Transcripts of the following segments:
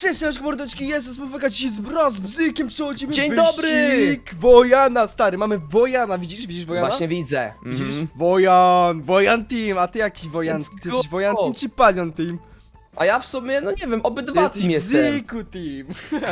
Cześć, cześć, mordeczki, jestem Smufeka, dzisiaj z Bros, bzykiem przechodzimy Dzień dobry! Wojana, stary, mamy Wojana, widzisz, widzisz Wojana? Właśnie widzę. Widzisz? Mhm. Wojan, Wojan Team, a ty jaki Wojan? Let's Ty jesteś! Wojan Team czy Palion Team? A ja w sumie, no nie wiem, Ty obydwa jesteś team jestem. Bzyku Team.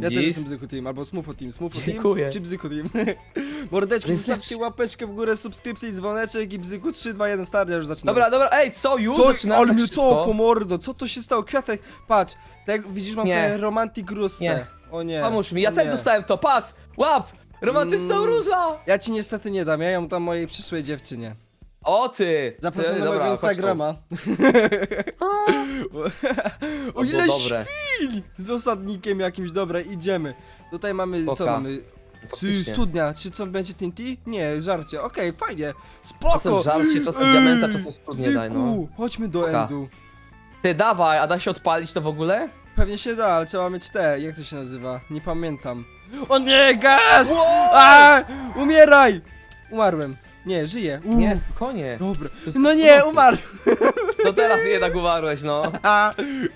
Ja też jestem Bzyku Team, albo Smufo Team, Smufo Team Dziękuję. czy Bzyku Team. Mordeczki, Więc zostawcie łapeczkę w górę, subskrypcję i dzwoneczek i Bzyku 3, 2, 1, start, ja już zaczynam. Dobra, dobra, ej, co, już Co, zaczynamy ale tak mnie szybko? co, po mordo, co to się stało? Kwiatek, patrz, tak widzisz, mam Nie. tutaj romantic russe. Nie. O nie. Pomóż mi, ja o też nie. dostałem to, patrz, łap, romantyczna Mm. róża. Ja ci niestety nie dam, ja ją dam mojej przyszłej dziewczynie. O ty. Zapraszam Ty, na mojego chodź tu. Instagrama. O ile było dobre. Z osadnikiem jakimś, dobra, idziemy. Tutaj mamy, co mamy? Czy Faktycznie. studnia, czy co będzie TNT? Nie, żarcie, okej, fajnie, Czasem spoko. żarcie, czasem Ej, diamenta, czasem studnie daj, no. Zyku, chodźmy do Oka. endu. Ty, dawaj, a da się odpalić to w ogóle? Pewnie się da, ale trzeba mieć te, jak to się nazywa? Nie pamiętam. O nie, gaz! Wow! A, umieraj! Umarłem. Nie. Uff, Nie, spokojnie. Dobra. No w nie, porządku. umarł. To teraz jednak umarłeś, no. A,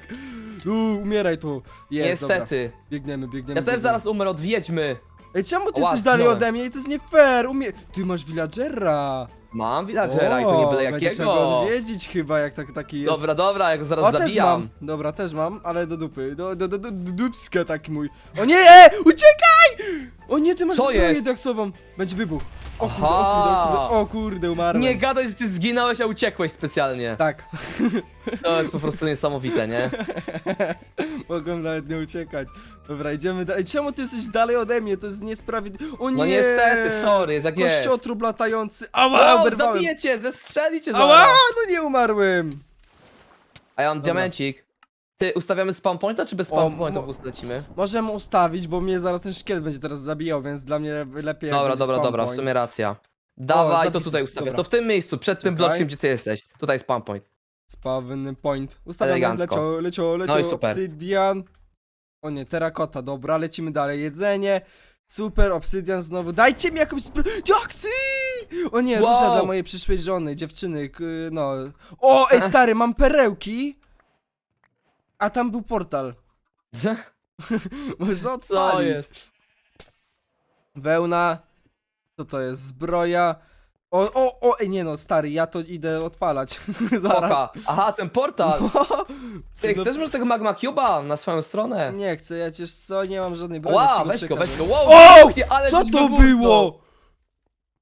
U, umieraj tu. Jest, dobra. Niestety. Biegniemy, biegniemy. Ja też biegniemy. zaraz umrę od wiedźmy. Ej, czemu ty Ła, jesteś dalej ode mnie? To jest nie fair. Umie... Ty masz villagera. Mam villagera i to nie byle będzie trzeba go jakiego. odwiedzić chyba, jak tak, taki jest. Dobra, dobra, jak go zaraz O, też zabijam. mam. Dobra, też mam, ale do dupy. Do, do, do, do, do dupska taki mój. O nie, e, uciekaj! O nie, ty masz Co zbroję jest? diaksową. Będzie wybuch. O kurde, o kurde, o kurde, o kurde umarłem. Nie gadaj, że ty zginąłeś, a uciekłeś specjalnie. Tak, To jest po prostu niesamowite, nie? mogłem nawet nie uciekać. Dobra, idziemy dalej. Czemu ty jesteś dalej ode mnie? To jest niesprawiedliwe. O nie! No niestety, sorry, jest jak jest. Kościotrup latający. Ała, Wow, oberwałem. zabiję cię, zestrzeli cię Ała, zaraz. no nie umarłem. A ja mam diamencik. Ty, ustawiamy spawn pointa, czy bez O, spawn mo- lecimy? Możemy ustawić, bo mnie zaraz ten szkielet będzie teraz zabijał, więc dla mnie lepiej jak Dobra, będzie dobra, spawn dobra, w point. sumie racja. Dawaj, to zabity, tutaj ustawię. dobra. To w tym miejscu, przed tym Czekaj. bloczkiem, gdzie ty jesteś. Tutaj spawn point. Spawn point. Ustawiamy, Elegancko. lecio, lecio, No i super. obsydian. O nie, terakota, dobra, lecimy dalej. Jedzenie. Super, obsydian znowu. Dajcie mi jakąś. Diaksy! O nie, Wow. róża dla mojej przyszłej żony, dziewczyny, k- no. O, ej stary, mam perełki. A tam był portal. Można Co odpalić. jest? Wełna. Co to jest? Zbroja. O, o, o, ej, nie no, stary, ja to idę odpalać. Zaraz. Oka. Aha, ten portal. Ty, No- chcesz może tego magma cube'a na swoją stronę? Nie chcę, ja cię co, nie mam żadnej broni. Wow, weź go, przekażę. weź go. Wow, O! ale Co żeś to wybuchnął. było?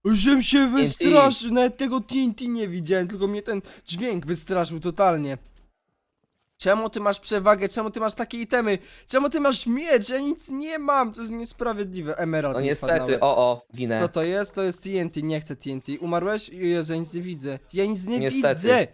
Żem się wystraszył, nawet tego TNT nie widziałem, tylko mnie ten dźwięk wystraszył totalnie. Czemu ty masz przewagę? Czemu ty masz takie itemy? Czemu ty masz miecz? Ja nic nie mam, to jest niesprawiedliwe. Emerald No mi spadł niestety, o, o, ginę. Co to jest? To jest TNT, nie chcę TNT. Umarłeś? Jezu, ja nic nie widzę. Ja nic nie Niestety. widzę!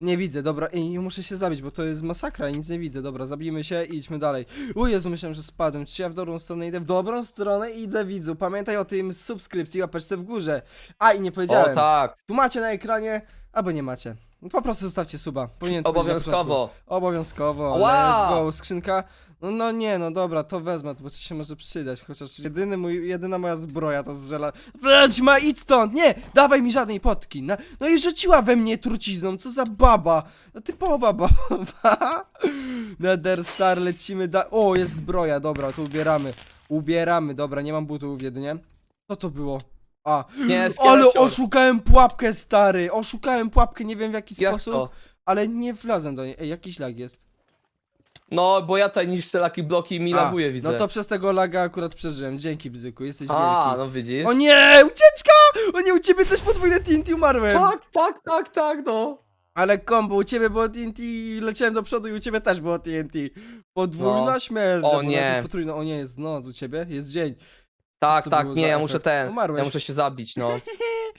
Nie widzę, dobra, ej, muszę się zabić, bo to jest masakra, nic nie widzę, dobra, zabijmy się i idźmy dalej. O Jezu, myślałem, że spadłem, czy ja w dobrą stronę idę? W dobrą stronę idę, widzu, pamiętaj o tym subskrypcji, łapeczce w górze. A, i nie O powiedziałem, tak, tu macie na ekranie, albo nie macie. Po prostu zostawcie suba, powinien to być na początku. obowiązkowo. Obowiązkowo, Wow. let's go, skrzynka. No, no nie, no dobra, to wezmę, bo to się może przydać, chociaż jedyny mój, jedyna moja zbroja to zżela. Wręcz ma idź stąd, nie, dawaj mi żadnej potki. No, no i rzuciła we mnie trucizną, co za baba. No typowa baba. Nether Star, lecimy da... O, jest zbroja, dobra, to ubieramy. Ubieramy, dobra, nie mam butów jedynie. Co to było? A, Nie, ale szkielecior. oszukałem pułapkę, stary, oszukałem pułapkę, nie wiem w jaki Jak sposób. to? Ale nie wlazłem do niej. Ej, jakiś lag jest. No, bo ja tutaj niszczę laki bloki i mi A, laguje, widzę. No to przez tego laga akurat przeżyłem. Dzięki, Bzyku, jesteś A, wielki. no widzisz? O nie, ucieczka! O nie, u ciebie też podwójne TNT umarłem. Tak, tak, tak, tak, no. Ale kombo, u ciebie było TNT, leciałem do przodu i u ciebie też było TNT. Podwójna No. śmierć. O albo nie. Potrójna. O nie, jest noc u ciebie, jest dzień. Tak, to tak, było nie, za ja efekt? muszę ten, Umarłeś. ja muszę się zabić, no.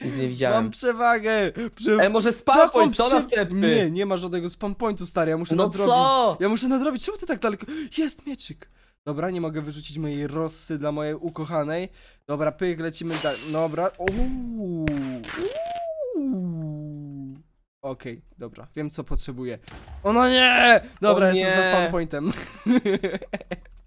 Nic nie Mam widziałem. przewagę. Prze... Ej, może Jaką point, co prze- następny? Nie, nie ma żadnego spam pointu, stary, ja muszę No nadrobić. co? Ja muszę nadrobić, czemu ty tak daleko? Jest mieczyk. Dobra, nie mogę wyrzucić mojej rossy dla mojej ukochanej. Dobra, pyk, lecimy dalej. Dobra. Uuu. Uuu. Okej, dobra, wiem co potrzebuję. O no nie! Dobra, O jestem za nie. spawn pointem.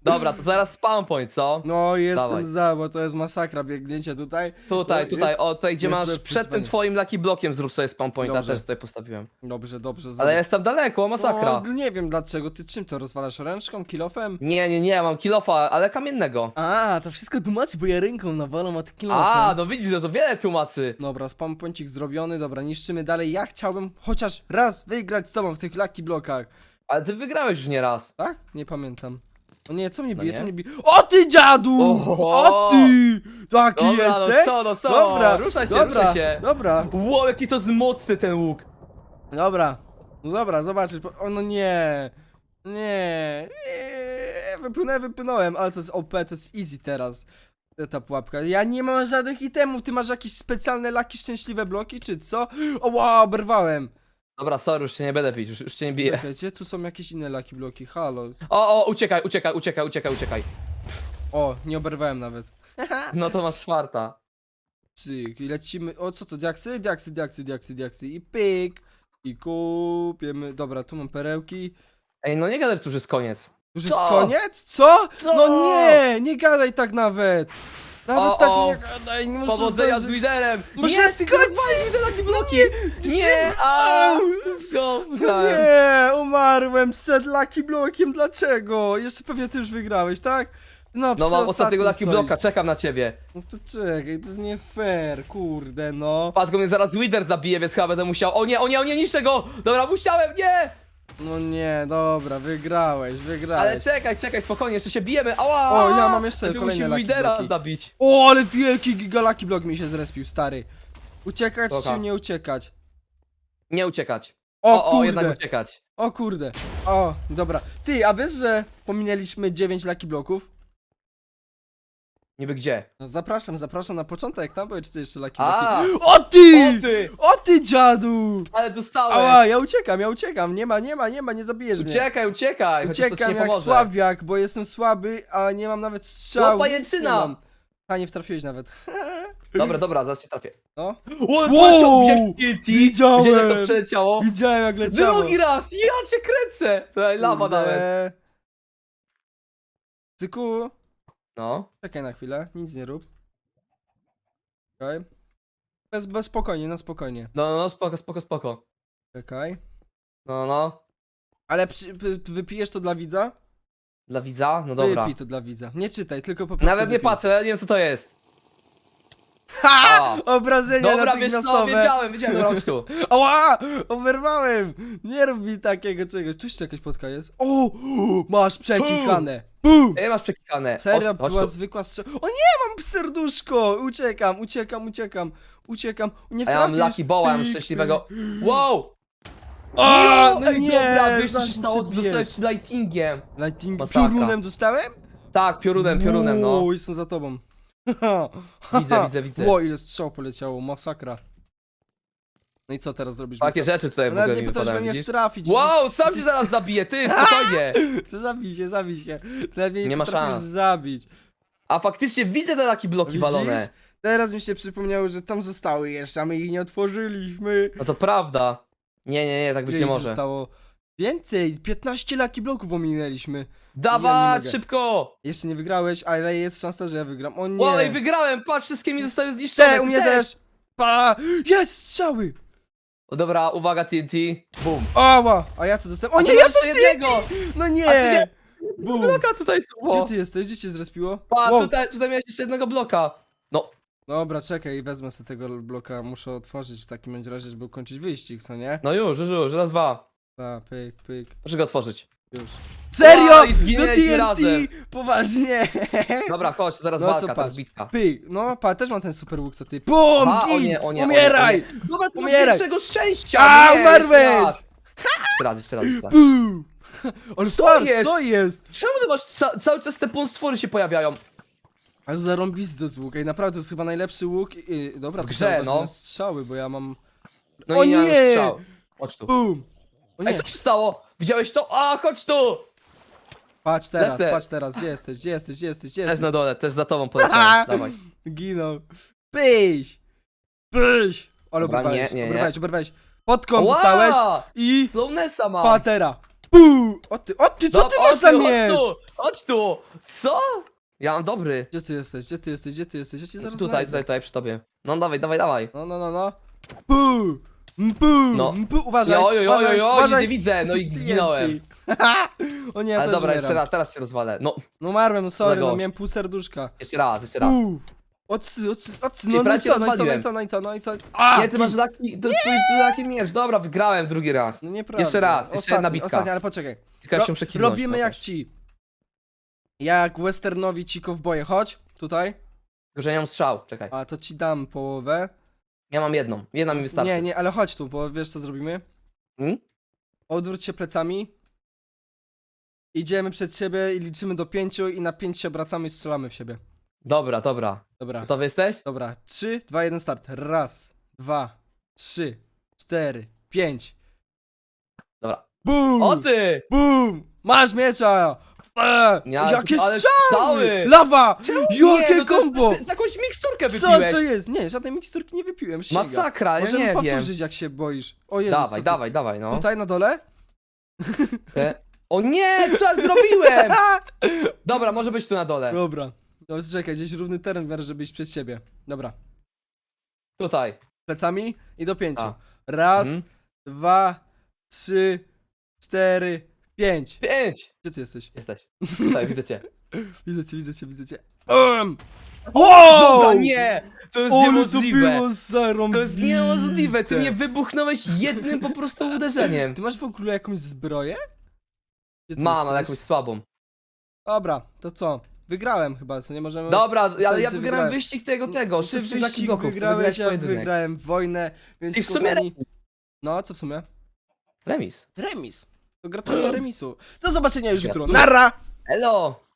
Dobra, to zaraz spawn point, co? No, jestem Dawaj. za, bo to jest masakra, biegnięcie tutaj. Tutaj, No, tutaj, jest- o tutaj, gdzie jest masz przed tym twoim lucky blokiem zrób sobie spawn pointa, Dobrze. też tutaj postawiłem. Dobrze, dobrze. Ale zrobię. ja jestem daleko, masakra. No, nie wiem dlaczego, ty czym to rozwalasz? Ręczką, kilofem? Nie, nie, nie, mam kilofa, ale kamiennego. A, to wszystko tłumaczy, bo ja ręką nawalam, a ty kilofem. A, no widzisz, że to wiele tłumaczy. Dobra, spam poncik zrobiony, dobra, niszczymy dalej. Ja chciałbym chociaż raz wygrać z tobą w tych lucky blokach. Ale ty wygrałeś już nie raz. Tak? Nie pamiętam. O nie, co mnie No bije, nie? co mnie bije? O ty dziadu! Oho! O ty! Taki Dobra, no jesteś? co, no co? Dobra, Ruszaj się, dobra, ruszaj się. Dobra, Wow, jaki to jest mocny ten łuk. dobra. No dobra, zobaczysz. po- O no nie. Nie. nie. Wypłynąłem, wypłynąłem, ale to jest OP, to jest easy teraz. Ta pułapka. Ja nie mam żadnych itemów. Ty masz jakieś specjalne laki szczęśliwe bloki, czy co? O wow, oberwałem. Dobra, sorry, już cię nie będę pić, już, już cię nie biję. Czekajcie, tu są jakieś inne laki bloki. Halo. O, o, uciekaj, uciekaj, uciekaj, uciekaj, uciekaj. O, nie oberwałem nawet. No to masz czwarta. Cyk, i lecimy. O, co to? Diaksy? Diaksy, diaksy, diaksy, diaksy. I pyk. I kupiemy. Dobra, tu mam perełki. Ej, no nie gadaj, tu już jest koniec. Już Co? jest koniec? Co? Co? No nie, nie gadaj tak nawet. Nawet O, tak o. nie gadaj, nie muszę Powodzenia z zdążyć. liderem! Muszę nie, skończyć! takie bloki! Nie, Nie, go, Nie, umarłem przed Lucky Blokiem, dlaczego? Jeszcze pewnie ty już wygrałeś, tak? No, No przy mam ostatniego ostatnim lucky stoisz. bloka, czekam na ciebie. No to czekaj, to jest nie fair, kurde, no. Padł mnie zaraz Wither zabije, więc chyba będę musiał. O nie, o nie, o nie, niszczę go! Dobra, musiałem, nie! No nie, dobra, wygrałeś, wygrałeś. Ale czekaj, czekaj, spokojnie, jeszcze się bijemy. Ała! O, ja mam jeszcze Najpierw kolejne musimy Lucky Bloki. zabić. O, ale wielki gigalaki blok mi się zrespił, stary. Uciekać Dobra. czy nie uciekać? Nie uciekać. O, O, o, kurde, jednak uciekać. o kurde. O, dobra. Ty, a wiesz, że pominęliśmy 9 laki bloków? Niby gdzie? No zapraszam, zapraszam na początek, tam były 4 jeszcze laki bloki. A! O ty! O ty! O ty dziadu! Ale dostałeś! Ała, ja uciekam, ja uciekam, nie ma, nie ma, nie ma, nie zabijesz mnie. Uciekaj, uciekaj! chociaż to ci Uciekam nie jak pomoże. słabiak, bo jestem słaby, a nie mam nawet strzału. No, nic pajęczyna! nie mam. A nie wtrafiłeś nawet. Dobra, dobra, zaraz się trafię. No. O, Wow! Widziałem! Widziałeś jak to przeleciało? Widziałem jak leciało. Drugi raz! Ja cię kręcę! Tutaj lawa Kurde. nawet. Cyku, No. czekaj na chwilę, nic nie rób. Czekaj. Bez, bez spokojnie, na spokojnie. No, no, spoko, spoko, spoko. Czekaj. No, no. Ale przy, py- wypijesz to dla widza? Dla widza? No dobra. Wypij to dla widza. Nie czytaj, tylko po prostu Nawet nie wypij. patrzę, nie wiem co to jest. Ha! A. Obrażenia Dobra, wiesz co, natychmiastowe. wiedziałem, wiedziałem, chodź tu. Ała! Oberwałem! Nie rób mi takiego czegoś. Tu jeszcze jakaś podka jest. O! Masz przekichane. Bum! Ej, masz. Serio, Chodź- chodź była tu. zwykła strzel... O nie, mam serduszko! Uciekam, uciekam, uciekam, uciekam. Nie A ja mam. Lucky Boa, mam szczęśliwego. Wow! O, no Ej, nie, dobra, wiesz co zaraz się stało? muszę biec. z lightingiem. Lighting... Masakra. Piorunem dostałem? Tak, piorunem, piorunem, no. Wow, jestem za tobą. Widzę, widzę, widzę. Ło, ile strzał poleciało, masakra. No i co teraz zrobisz? Takie rzeczy tutaj w Nawet ogóle nie mi potrafisz we wypadają, mnie widzisz? wtrafić. Wow, sam się zaraz zabiję, ty, spokojnie. To zabij się, zabij się. Nawet mnie nie, Nie ma potrafisz szans. zabić. A faktycznie widzę te takie bloki Widzisz? walone. Teraz mi się przypomniało, że tam zostały jeszcze, a my ich nie otworzyliśmy. No to prawda. Nie, nie, nie, tak być Ile nie ich może. Zostało więcej, 15 laki bloków ominęliśmy. Mogę. szybko! Jeszcze nie wygrałeś, ale jest szansa, że ja wygram. O nie. Wow, ej, wygrałem, patrz, wszystkie mi zostały zniszczone. Te, ty u mnie też. Pa! Jest strzały! O, dobra, uwaga, TNT. Bum. Ała! A ja co dostałem? O nie, ty ja masz też jednego! No A ty nie! Bum. Bloka tutaj są. Gdzie o. ty jesteś? Gdzie cię zrespiło? Pa, Wow. tutaj, tutaj miałeś jeszcze jednego bloka. No, Dobra, czekaj, wezmę sobie tego bloka, muszę otworzyć w takim bądź razie, żeby ukończyć wyścig, co nie? no już, już, już, raz, dwa. Pa, pyk, pyk, Proszę go otworzyć. już. Serio? i zginęliśmy no razem. Poważnie! Dobra, chodź, teraz No co walka, teraz patrz. bitka. Pyk, no pa, też mam ten super łuk, co ty. BUM! Aha, o Gin! nie, o nie, o nie, Umieraj! o nie. Dobra, ty masz Umieraj. większego szczęścia! A, nie, umarłeś! Jeszcze raz, jeszcze raz, jeszcze raz. Jeszcze raz. BUM! Ale Co fart, jest? co jest? Czemu ty masz ca cały czas te półstwory się pojawiają? Aż zarąbisty z łuk, ej, naprawdę to jest chyba najlepszy łuk. I, dobra, to grze, trzeba no. na strzały, bo ja mam... No O nie! Chodź tu. BUM! O Ej, co się stało? Widziałeś to? A, chodź tu! patrz teraz, lecę. patrz teraz, gdzie jesteś, gdzie jesteś, gdzie jesteś, gdzie Też jesteś? na dole, też za tobą poleciałem. Dawaj. Ginął. Pyś! Pyś! Ale Dobra, oberwałeś, nie, nie, nie. oberwałeś, oberwałeś. Podkąd dostałeś Ła! i... Slownessa mam. Patera. Puu! O ty, o ty, co Dob- ty chodź masz za tu, chodź tu. Chodź tu! Co? Ja mam dobry. Gdzie ty jesteś? Gdzie ty jesteś? Gdzie ty jesteś? Ja cię zaraz Tutaj, znajdę. tutaj, tutaj przy tobie. No dawaj, dawaj, dawaj. No, no, no, no. Pu! Mpu! No. Mpu! Uważaj! Jo, jo, jo, jo, uważaj, jo, uważaj. widzę, widzę, no i zginąłem. O nie, ja Ale też dobra, umieram. jeszcze raz, teraz się rozwalę. No, No umarłem, no sorry, no miałem pół serduszka. jeszcze raz, jeszcze raz. Uff. Ocy, ocy, Cię no, no i prawie co, no i co, no i co, no i co, no i co? A! Nie, ty masz taki, to jest taki miecz. Dobra, wygrałem drugi raz. No nieprawda. Jeszcze raz, jeszcze ostatni, jedna bitka. Ostatni, ale poczekaj. Tylko Ro- się muszę kiwnąć, robimy no jak też. ci. Jak westernowi ci kowboje, chodź, tutaj. Tylko, że nie mam strzał, czekaj. A to ci dam połowę. Ja mam jedną, jedna mi wystarczy. Nie, nie, ale chodź tu, bo wiesz co zrobimy? Hmm? Odwróć się plecami. Idziemy przed siebie i liczymy do pięciu i na pięć się obracamy i strzelamy w siebie. Dobra, dobra. Dobra, Gotowy jesteś? dobra. Trzy, dwa, jeden, start. Raz, dwa, trzy, cztery, pięć. Dobra. Bum! O ty! Bum! Masz miecza! Eee, Ja- jakie ale strzały! strzały! Lawa! Nie, Jakie no to jest- kombo! ty Jakąś miksturkę Co wypiłeś. to jest? Nie, żadnej miksturki nie wypiłem. Sięga. Masakra, ja Możemy nie wiem. powtórzyć jak się boisz. O Jezu, Dawaj, dawaj, dawaj, no. Tutaj na dole? Te... O nie, co ja zrobiłem? Dobra, może być tu na dole. Dobra. No czekaj, gdzieś równy teren w miarę, żeby iść przed siebie. Dobra. Tutaj. Plecami i do pięciu. A. Raz, Mhm. dwa, trzy, cztery, pięć. Pięć. Gdzie ty jesteś? Jesteś. Tutaj, widzę cię. Widzę cię, widzę cię, widzę cię. Um. Wow! Dobra, nie! To jest Ale to niemożliwe. było zarąbiste. To jest niemożliwe, ty mnie wybuchnąłeś jednym po prostu uderzeniem. Ty masz w ogóle jakąś zbroję? Gdzie ty Mam, ale jesteś? jakąś słabą. Dobra, to co? Wygrałem chyba, co nie możemy... Dobra, ale ja wygrałem wygrałem. wyścig tego, tego, Ty szybszy Lucky wyścig Bloków, wygrałeś, ja wygrałem wojnę, więc I w sumie kochani... No, co w sumie? remis. Remis. Gratuluję remisu. Do zobaczenia już jutro. Nara! Elo!